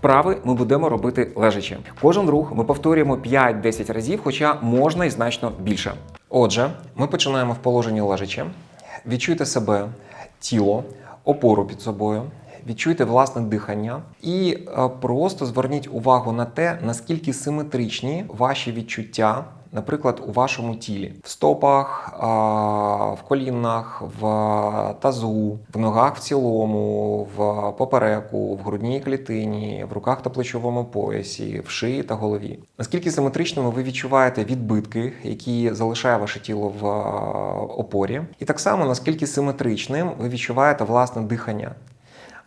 Вправи ми будемо робити лежачи. Кожен рух ми повторюємо 5-10 разів, хоча можна і значно більше. Отже, ми починаємо в положенні лежачи. Відчуйте себе, тіло, опору під собою. Відчуйте власне дихання і е, просто зверніть увагу на те, наскільки симетричні ваші відчуття, наприклад, у вашому тілі, в стопах, в колінах, в тазу, в ногах в цілому, в попереку, в грудній клітині, в руках та плечовому поясі, в шиї та голові. Наскільки симетричними ви відчуваєте відбитки, які залишає ваше тіло в опорі, і так само наскільки симетричним ви відчуваєте власне дихання.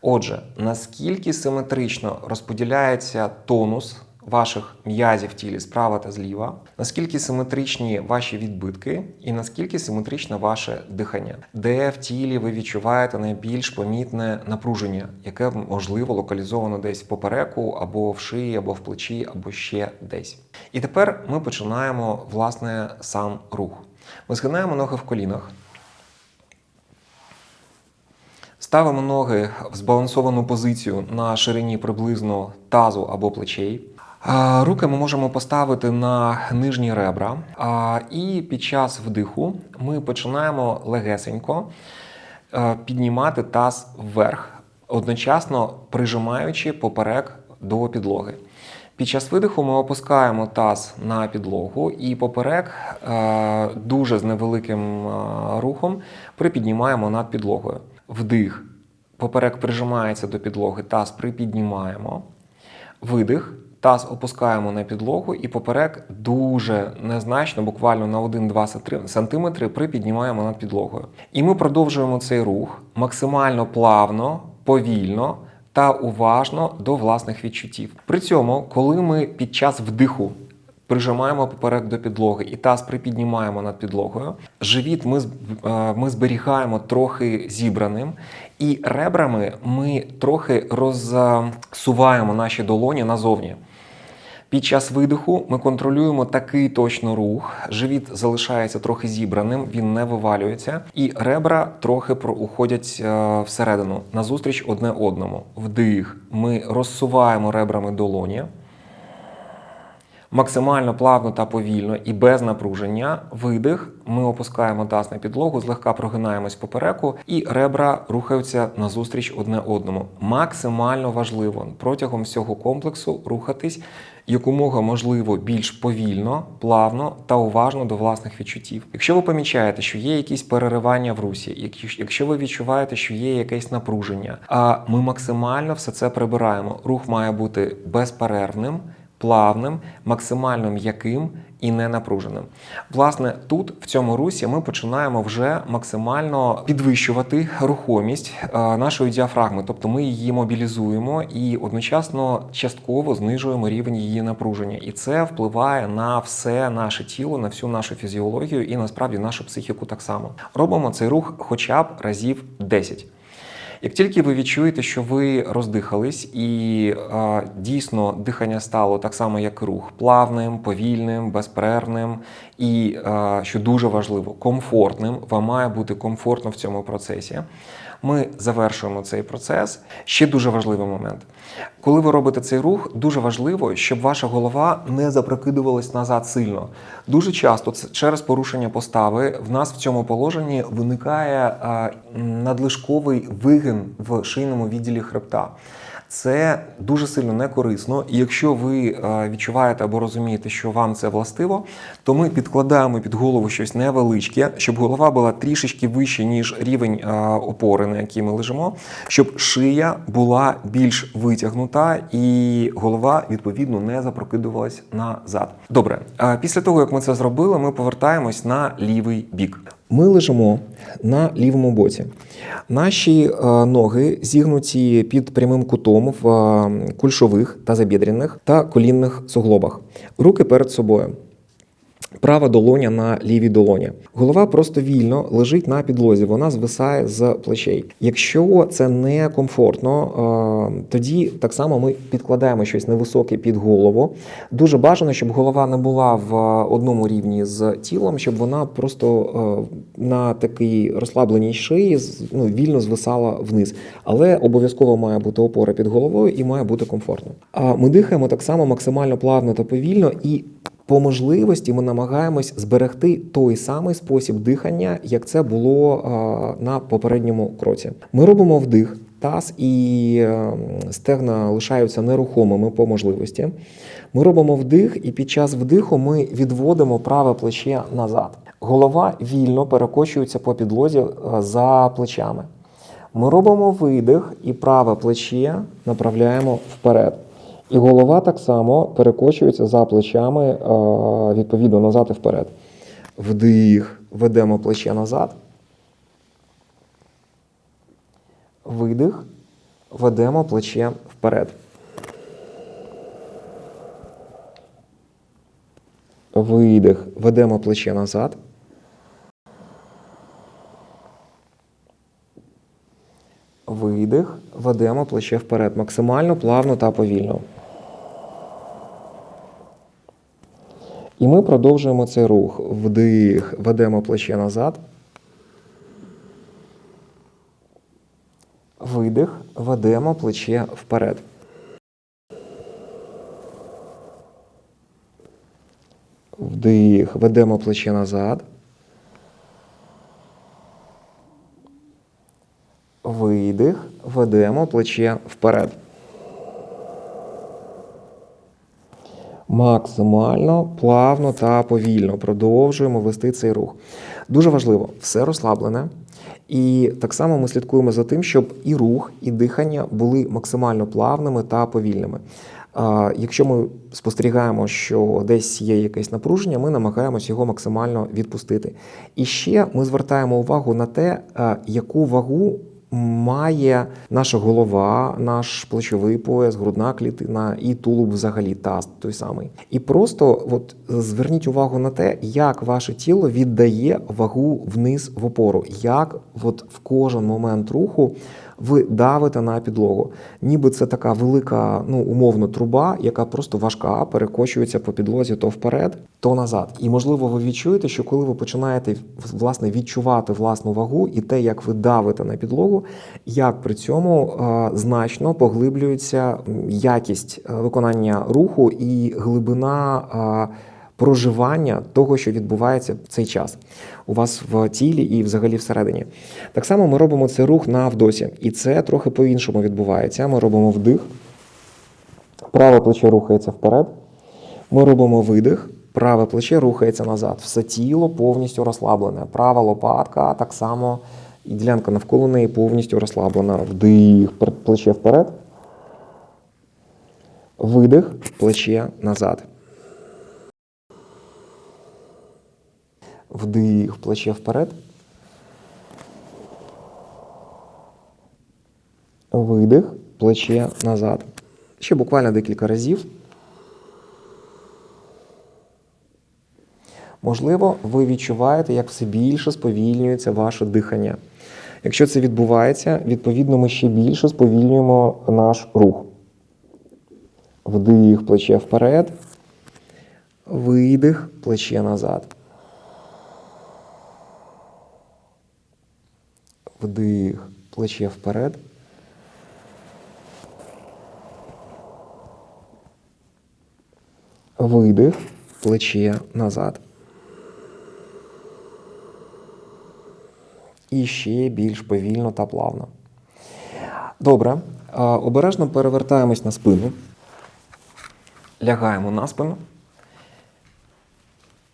Отже, наскільки симетрично розподіляється тонус ваших м'язів в тілі справа та зліва, наскільки симетричні ваші відбитки, і наскільки симетричне ваше дихання, де в тілі ви відчуваєте найбільш помітне напруження, яке можливо локалізовано десь в попереку, або в шиї, або в плечі, або ще десь. І тепер ми починаємо власне сам рух. Ми згинаємо ноги в колінах. Ставимо ноги в збалансовану позицію на ширині приблизно тазу або плечей. Руки ми можемо поставити на нижні ребра. І під час вдиху ми починаємо легесенько е, піднімати таз вверх, одночасно прижимаючи поперек до підлоги. Під час видиху ми опускаємо таз на підлогу і поперек е, дуже з невеликим е, рухом припіднімаємо над підлогою. Вдих. Поперек прижимається до підлоги, таз припіднімаємо. Видих. Таз опускаємо на підлогу і поперек дуже незначно, буквально на 1-2 см припіднімаємо над підлогою. І ми продовжуємо цей рух максимально плавно, повільно та уважно до власних відчуттів. При цьому, коли ми під час вдиху прижимаємо поперек до підлоги і таз припіднімаємо над підлогою. Живіт ми, е, ми зберігаємо трохи зібраним, і ребрами ми трохи розсуваємо наші долоні назовні. Під час видиху ми контролюємо такий точно рух. Живіт залишається трохи зібраним, він не вивалюється, і ребра трохи уходять е, всередину назустріч одне одному. Вдих. Ми розсуваємо ребрами долоні. Максимально плавно та повільно і без напруження. Видих. Ми опускаємо таз на підлогу, злегка прогинаємось попереку, і ребра рухаються назустріч одне одному. Максимально важливо протягом всього комплексу рухатись якомога можливо більш повільно, плавно та уважно до власних відчуттів. Якщо ви помічаєте, що є якісь переривання в русі, якщо ви відчуваєте, що є якесь напруження, а ми максимально все це прибираємо. Рух має бути безперервним плавним, максимально м'яким і не напруженим. Власне, тут в цьому русі ми починаємо вже максимально підвищувати рухомість е, нашої діафрагми, тобто ми її мобілізуємо і одночасно частково знижуємо рівень її напруження. І це впливає на все наше тіло, на всю нашу фізіологію і насправді нашу психіку так само. Робимо цей рух хоча б разів 10. Як тільки ви відчуєте, що ви роздихались, і е, дійсно дихання стало так само, як рух, плавним, повільним, безперервним, і що дуже важливо, комфортним. Вам має бути комфортно в цьому процесі. Ми завершуємо цей процес. Ще дуже важливий момент. Коли ви робите цей рух, дуже важливо, щоб ваша голова не запрокидувалась назад сильно. Дуже часто через порушення постави в нас в цьому положенні виникає надлишковий вигин в шийному відділі хребта. Це дуже сильно не корисно. І якщо ви е, відчуваєте або розумієте, що вам це властиво, то ми підкладаємо під голову щось невеличке, щоб голова була трішечки вище, ніж рівень е, опори, на якій ми лежимо, щоб шия була більш витягнута і голова відповідно не запрокидувалась назад. Добре, після того як ми це зробили, ми повертаємось на лівий бік. Ми лежимо на лівому боці. Наші е, ноги зігнуті під прямим кутом в е, кульшових та забідряних та колінних суглобах. Руки перед собою. Права долоня на лівій долоні. Голова просто вільно лежить на підлозі, вона звисає з плечей. Якщо це не комфортно, е, тоді так само ми підкладаємо щось невисоке під голову. Дуже бажано, щоб голова не була в одному рівні з тілом, щоб вона просто е, на такій розслабленій шиї ну, вільно звисала вниз. Але обов'язково має бути опора під головою і має бути комфортно. Ми дихаємо так само максимально плавно та повільно і. По можливості ми намагаємось зберегти той самий спосіб дихання, як це було а, на попередньому кроці. Ми робимо вдих, таз і е, стегна лишаються нерухомими по можливості. Ми робимо вдих, і під час вдиху ми відводимо праве плече назад. Голова вільно перекочується по підлозі е, за плечами. Ми робимо видих і праве плече направляємо вперед. І голова так само перекочується за плечами е, відповідно назад і вперед. Вдих, ведемо плече назад. Видих, ведемо плече вперед. Видих, ведемо плече назад. Видих, ведемо плече вперед. Максимально плавно та повільно. І ми продовжуємо цей рух. Вдих, ведемо плече назад. Видих, ведемо плече вперед. Вдих, ведемо плече назад. Видих, ведемо плече вперед. Максимально плавно та повільно продовжуємо вести цей рух. Дуже важливо, все розслаблене. І так само ми слідкуємо за тим, щоб і рух, і дихання були максимально плавними та повільними. Якщо ми спостерігаємо, що десь є якесь напруження, ми намагаємося його максимально відпустити. І ще ми звертаємо увагу на те, яку вагу має наша голова, наш плечовий пояс, грудна клітина і тулуб взагалі таз той самий. І просто от зверніть увагу на те, як ваше тіло віддає вагу вниз в опору, як от в кожен момент руху ви давите на підлогу. Ніби це така велика, ну умовно, труба, яка просто важка, перекочується по підлозі то вперед, то назад. І можливо, ви відчуєте, що коли ви починаєте власне відчувати власну вагу і те, як ви давите на підлогу, як при цьому е, значно поглиблюється якість е, виконання руху і глибина. е, Проживання того, що відбувається в цей час у вас в тілі і взагалі всередині. Так само ми робимо цей рух на вдосі, і це трохи по-іншому відбувається. Ми робимо вдих, праве плече рухається вперед. Ми робимо видих, праве плече рухається назад. Все тіло повністю розслаблене. Права лопатка так само, і ділянка навколо неї повністю розслаблена. Вдих, плече вперед. Видих, плече назад. Вдих, плече вперед. Видих, плече назад. Ще буквально декілька разів. Можливо, ви відчуваєте, як все більше сповільнюється ваше дихання. Якщо це відбувається, відповідно, ми ще більше сповільнюємо наш рух. Вдих, плече вперед. Видих, плече назад. Вдих, плече вперед. Видих, плече назад. І ще більш повільно та плавно. Добре. Обережно перевертаємось на спину. Лягаємо на спину.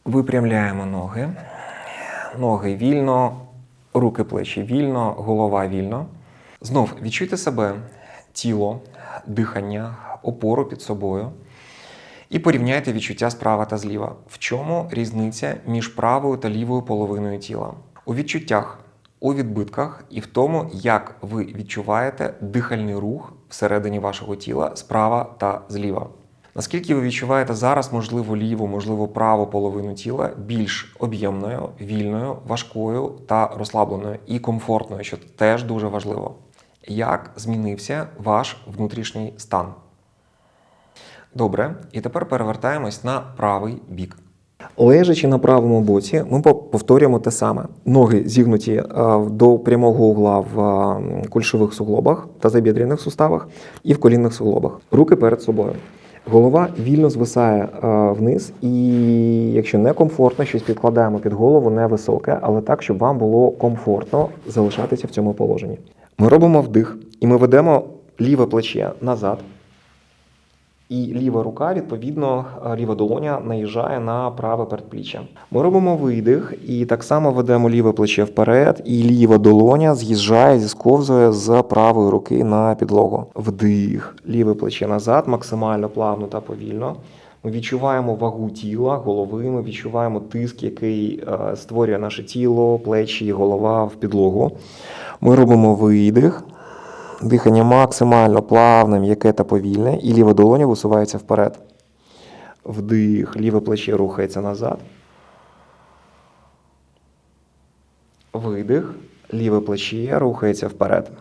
Випрямляємо ноги. Ноги вільно, руки плечі вільно, голова вільно. Знов відчуйте себе, тіло, дихання, опору під собою. І порівняйте відчуття справа та зліва. В чому різниця між правою та лівою половиною тіла? У відчуттях, у відбитках і в тому, як ви відчуваєте дихальний рух всередині вашого тіла справа та зліва. Наскільки ви відчуваєте зараз, можливо, ліву, можливо, праву половину тіла більш об'ємною, вільною, важкою та розслабленою і комфортною, що теж дуже важливо. Як змінився ваш внутрішній стан? Добре, і тепер перевертаємось на правий бік. Лежачи на правому боці, ми повторюємо те саме: ноги зігнуті е, до прямого угла в е, кульшових суглобах та забідряних суставах і в колінних суглобах. Руки перед собою. Голова вільно звисає е, вниз, і якщо не комфортно, щось підкладаємо під голову невисоке, але так, щоб вам було комфортно залишатися в цьому положенні. Ми робимо вдих, і ми ведемо ліве плече назад. І ліва рука, відповідно, е, ліва долоня наїжджає на праве передпліччя. Ми робимо видих і так само ведемо ліве плече вперед, і ліва долоня з'їжджає, зісковзує з правої руки на підлогу. Вдих, ліве плече назад, максимально плавно та повільно. Ми відчуваємо вагу тіла, голови. Ми відчуваємо тиск, який е, створює наше тіло, плечі голова в підлогу. Ми робимо видих. Дихання максимально плавне, м'яке та повільне, і ліва долоня висувається вперед. Вдих, ліве плече рухається назад. Видих, ліве плече рухається вперед.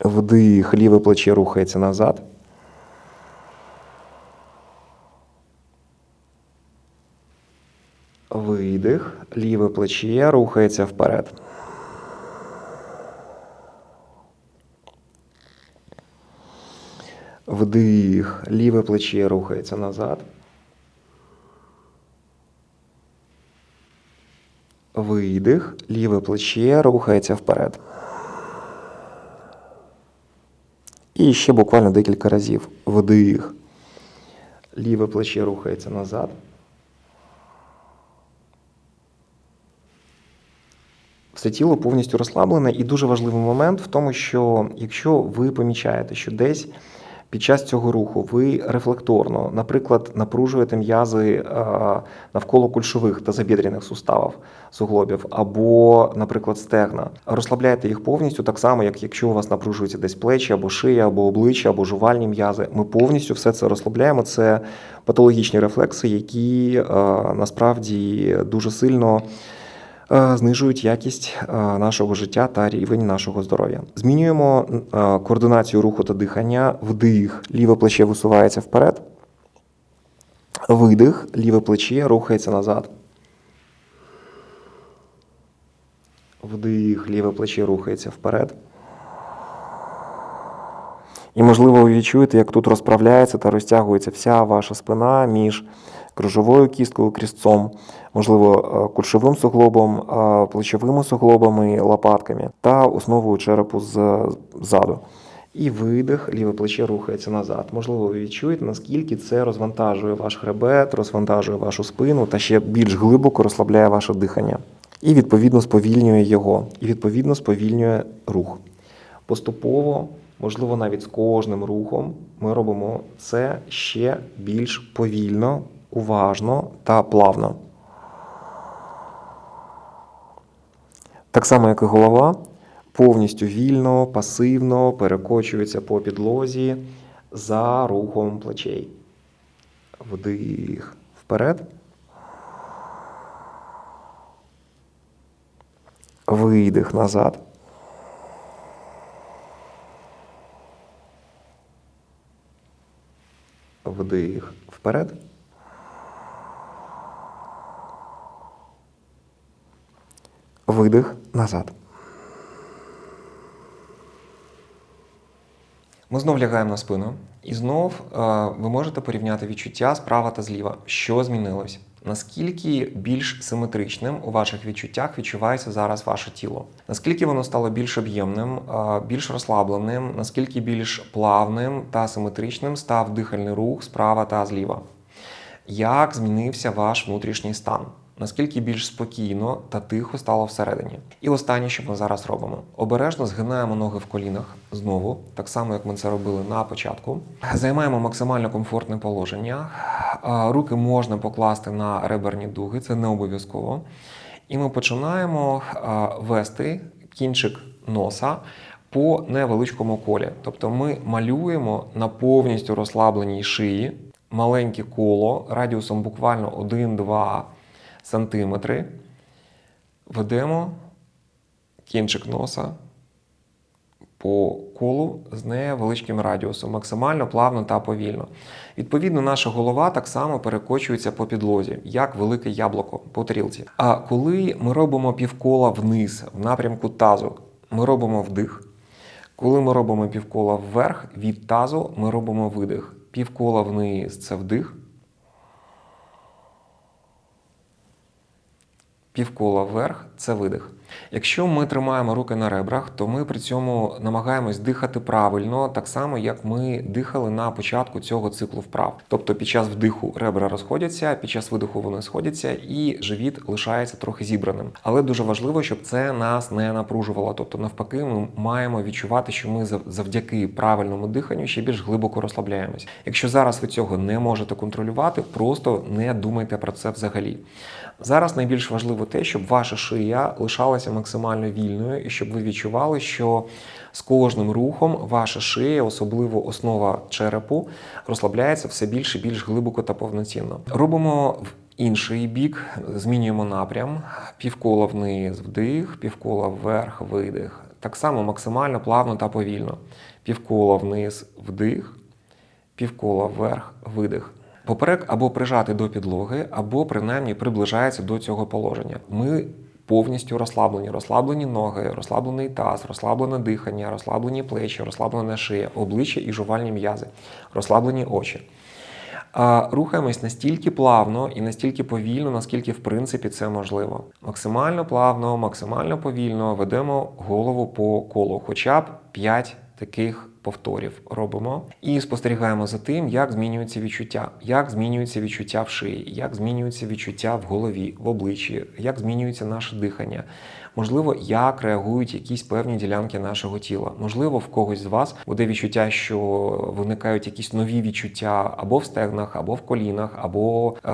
Вдих, ліве плече рухається назад. Видих, ліве плече рухається вперед. Вдих, ліве плече рухається назад. Видих, ліве плече рухається вперед. І ще буквально декілька разів. Вдих. Ліве плече рухається назад. Все тіло повністю розслаблене, і дуже важливий момент в тому, що якщо ви помічаєте, що десь під час цього руху ви рефлекторно, наприклад, напружуєте м'язи е, навколо кульшових та забідряних суставів суглобів, або, наприклад, стегна, розслабляєте їх повністю, так само, як якщо у вас напружуються десь плечі, або шия, або обличчя, або жувальні м'язи. Ми повністю все це розслабляємо. Це патологічні рефлекси, які е, насправді дуже сильно знижують якість е, нашого життя та рівень нашого здоров'я. Змінюємо е, координацію руху та дихання. Вдих, ліве плече висувається вперед. Видих, ліве плече рухається назад. Вдих, ліве плече рухається вперед. І, можливо, ви відчуєте, як тут розправляється та розтягується вся ваша спина між кружовою кісткою, крістцом, можливо, е, кульшовим суглобом, е, плечовими суглобами, лопатками та основою черепу ззаду. І видих, ліве плече рухається назад. Можливо, ви відчуєте, наскільки це розвантажує ваш хребет, розвантажує вашу спину та ще більш глибоко розслабляє ваше дихання. І відповідно сповільнює його, і відповідно сповільнює рух. Поступово, можливо, навіть з кожним рухом ми робимо це ще більш повільно, уважно та плавно. Так само, як і голова, повністю вільно, пасивно перекочується по підлозі за рухом плечей. Вдих вперед. Видих назад. Вдих вперед. Видих назад. Ми знов лягаємо на спину, і знов е, ви можете порівняти відчуття справа та зліва. Що змінилось? Наскільки більш симетричним у ваших відчуттях відчувається зараз ваше тіло? Наскільки воно стало більш об'ємним, е, більш розслабленим, наскільки більш плавним та симетричним став дихальний рух справа та зліва? Як змінився ваш внутрішній стан? Наскільки більш спокійно та тихо стало всередині? І останнє, що ми зараз робимо: обережно згинаємо ноги в колінах знову, так само як ми це робили на початку. Займаємо максимально комфортне положення. Руки можна покласти на реберні дуги, це не обов'язково. І ми починаємо вести кінчик носа по невеличкому колі. Тобто ми малюємо на повністю розслабленій шиї маленьке коло радіусом буквально 1-2 см. Ведемо кінчик носа по колу з невеличким радіусом, максимально плавно та повільно. Відповідно, наша голова так само перекочується по підлозі, як велике яблуко по тарілці. А коли ми робимо півкола вниз, в напрямку тазу, ми робимо вдих. Коли ми робимо півкола вверх, від тазу ми робимо видих. Півкола вниз це вдих. Півкола вверх це видих. Якщо ми тримаємо руки на ребрах, то ми при цьому намагаємось дихати правильно, так само як ми дихали на початку цього циклу вправ. Тобто під час вдиху ребра розходяться, під час видиху вони сходяться, і живіт лишається трохи зібраним. Але дуже важливо, щоб це нас не напружувало. Тобто, навпаки, ми маємо відчувати, що ми завдяки правильному диханню ще більш глибоко розслабляємось. Якщо зараз ви цього не можете контролювати, просто не думайте про це взагалі. Зараз найбільш важливо те, щоб ваша шия лишалася максимально вільною, і щоб ви відчували, що з кожним рухом ваша шия, особливо основа черепу, розслабляється все більше більш глибоко та повноцінно. Робимо в інший бік, змінюємо напрям, півкола вниз, вдих, півкола вверх, видих. Так само максимально плавно та повільно. Півкола вниз, вдих, півкола вверх, видих. Поперек або прижати до підлоги, або принаймні приближається до цього положення. Ми повністю розслаблені, розслаблені ноги, розслаблений таз, розслаблене дихання, розслаблені плечі, розслаблена шия, обличчя і жувальні м'язи, розслаблені очі. Рухаємось настільки плавно і настільки повільно, наскільки в принципі це можливо. Максимально плавно, максимально повільно ведемо голову по колу, хоча б 5 таких повторів робимо і спостерігаємо за тим, як змінюються відчуття, як змінюються відчуття в шиї, як змінюються відчуття в голові, в обличчі, як змінюється наше дихання. Можливо, як реагують якісь певні ділянки нашого тіла. Можливо, в когось з вас буде відчуття, що виникають якісь нові відчуття або в стегнах, або в колінах, або е-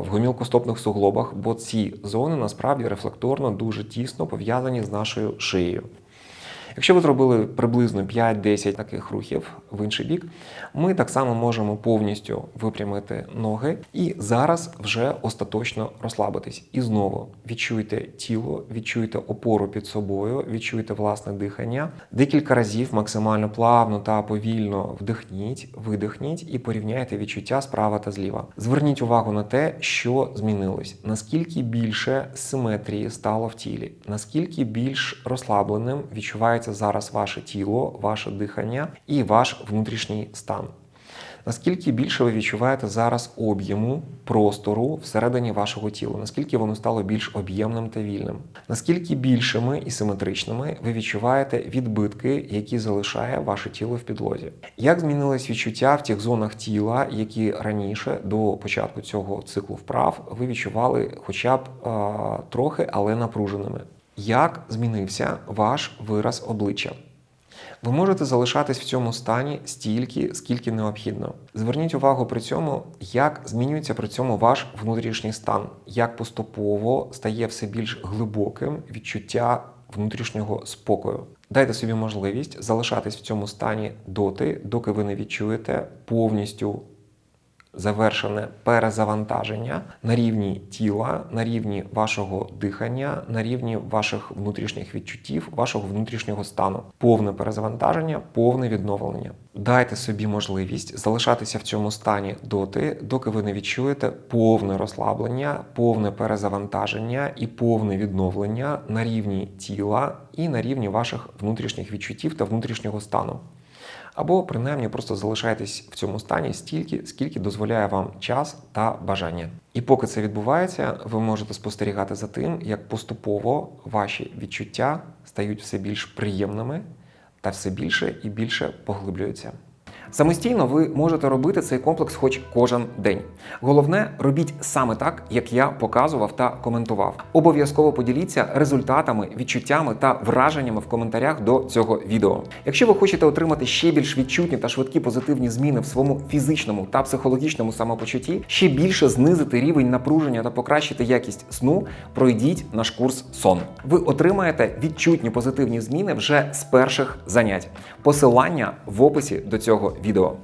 в гомілкостопних суглобах, бо ці зони насправді рефлекторно дуже тісно пов'язані з нашою шиєю. Якщо ви зробили приблизно 5-10 таких рухів в інший бік, ми так само можемо повністю випрямити ноги і зараз вже остаточно розслабитись. І знову відчуйте тіло, відчуйте опору під собою, відчуйте власне дихання. Декілька разів максимально плавно та повільно вдихніть, видихніть і порівняйте відчуття справа та зліва. Зверніть увагу на те, що змінилось, наскільки більше симетрії стало в тілі, наскільки більш розслабленим відчувається зараз ваше тіло, ваше дихання і ваш внутрішній стан. Наскільки більше ви відчуваєте зараз об'єму простору всередині вашого тіла, наскільки воно стало більш об'ємним та вільним? Наскільки більшими і симетричними ви відчуваєте відбитки, які залишає ваше тіло в підлозі? Як змінилось відчуття в тих зонах тіла, які раніше до початку цього циклу вправ ви відчували хоча б е, трохи, але напруженими? Як змінився ваш вираз обличчя? Ви можете залишатись в цьому стані стільки, скільки необхідно. Зверніть увагу при цьому, як змінюється при цьому ваш внутрішній стан, як поступово стає все більш глибоким відчуття внутрішнього спокою. Дайте собі можливість залишатись в цьому стані доти, доки ви не відчуєте повністю завершене перезавантаження на рівні тіла, на рівні вашого дихання, на рівні ваших внутрішніх відчуттів, вашого внутрішнього стану. Повне перезавантаження, повне відновлення. Дайте собі можливість залишатися в цьому стані доти, доки ви не відчуєте повне розслаблення, повне перезавантаження і повне відновлення на рівні тіла і на рівні ваших внутрішніх відчуттів та внутрішнього стану. Або принаймні просто залишайтесь в цьому стані стільки, скільки дозволяє вам час та бажання. І поки це відбувається, ви можете спостерігати за тим, як поступово ваші відчуття стають все більш приємними та все більше і більше поглиблюються. Самостійно ви можете робити цей комплекс хоч кожен день. Головне, робіть саме так, як я показував та коментував. Обов'язково поділіться результатами, відчуттями та враженнями в коментарях до цього відео. Якщо ви хочете отримати ще більш відчутні та швидкі позитивні зміни в своєму фізичному та психологічному самопочутті, ще більше знизити рівень напруження та покращити якість сну, пройдіть наш курс сон. Ви отримаєте відчутні позитивні зміни вже з перших занять. Посилання в описі до цього відео.